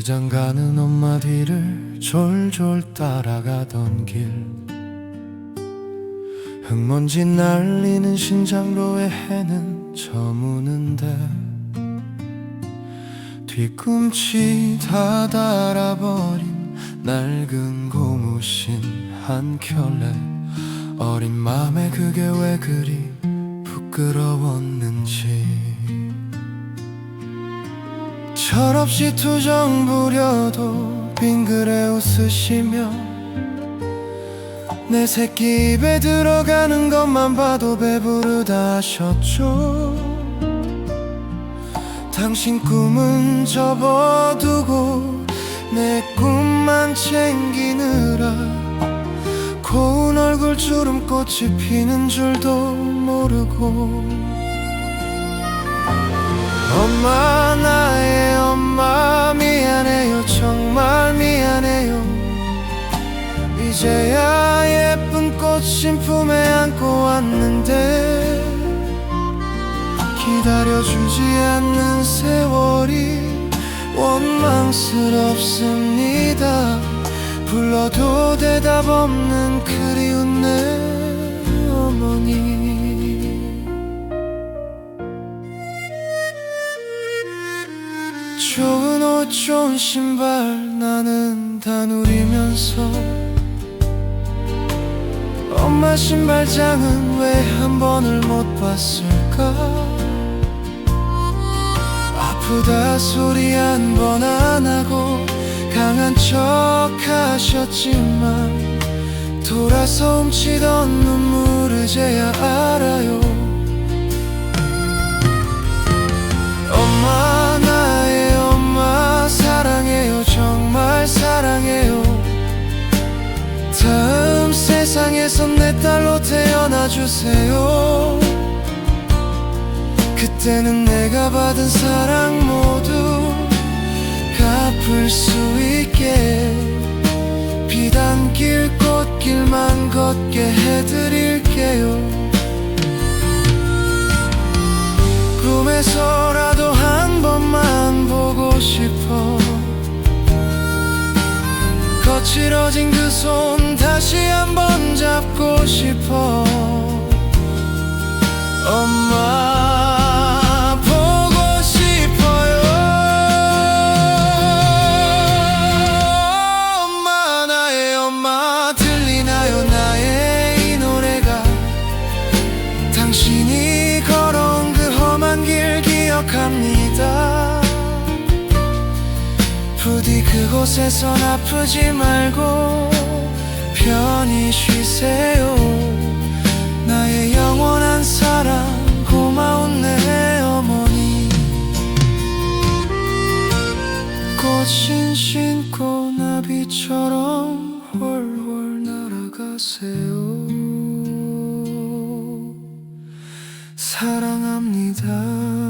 시장 가는 엄마 뒤를 졸졸 따라가던 길. 흙먼지 날리는 신장로에 해는 저무는데 뒤꿈치 다 달아버린 낡은 고무신 한 켤레. 어린 맘에 그게 왜 그리 부끄러웠는지. 철없이 투정 부려도 빙그레 웃으시며 내 새끼 입에 들어가는 것만 봐도 배부르다 하셨죠 당신 꿈은 접어두고 내 꿈만 챙기느라 고운 얼굴 주름꽃이 피는 줄도 모르고 엄마 나의 엄마 미안해요 정말 미안해요. 이제야 예쁜 꽃 신 품에 안고 왔는데 기다려주지 않는 세월이 원망스럽습니다. 불러도 대답 없는 그리운 내 어머니. 좋은 옷 좋은 신발 나는 다 누리면서 엄마 신발장은 왜 한 번을 못 봤을까 아프다 소리 한 번 안 하고 강한 척 하셨지만 돌아서 훔치던 눈물 이제야 알아요. 엄마 나의 엄마 사랑해요. 정말 사랑해요. 다음 세상에선 내 딸로 태어나 주세요 그때는 내가 받은 사랑 모두 갚을 수 있게. 비단길 꽃길만 걷게 해드릴게요. 꿈에서라도 한 번만 보고 싶어. 거칠어진 그 손 다시 한 번 잡고 싶어 당신이 걸어온 그 험한 길 기억합니다. 부디 그곳에선 아프지 말고 편히 쉬세요. 나의 영원한 사랑 고마운 내 어머니. 꽃신 신고 나비처럼 훨훨 날아가세요 사랑합니다.